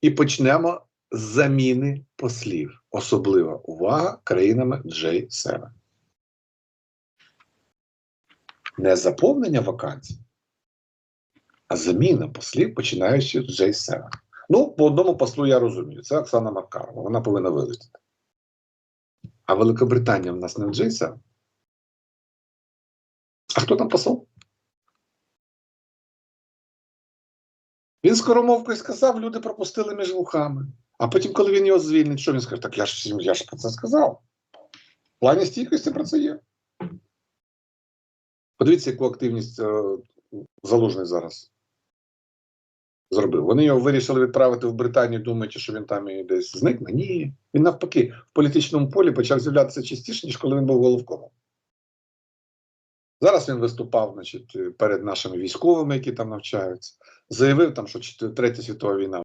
І почнемо з заміни послів. Особлива увага країнами J7. Не заповнення вакансій, а заміна послів, починаючи з J7. Ну, по одному послу я розумію. Це Оксана Маркарова. Вона повинна вилетіти. А Великобританія в нас не в J7. А хто там посол? Він скоромовкою сказав, люди пропустили між вухами. А потім, коли він його звільнить, що він скаже? Так я ж я ж про це сказав. В плані стійкості про це є. Подивіться, яку активність е, залужний зараз зробив. Вони його вирішили відправити в Британію, думаючи, що він там і десь зникне. Ні. Він навпаки в політичному полі почав з'являтися частіше, ніж коли він був головкомом. Зараз він виступав значить, перед нашими військовими, які там навчаються, заявив, там, що Третя світова війна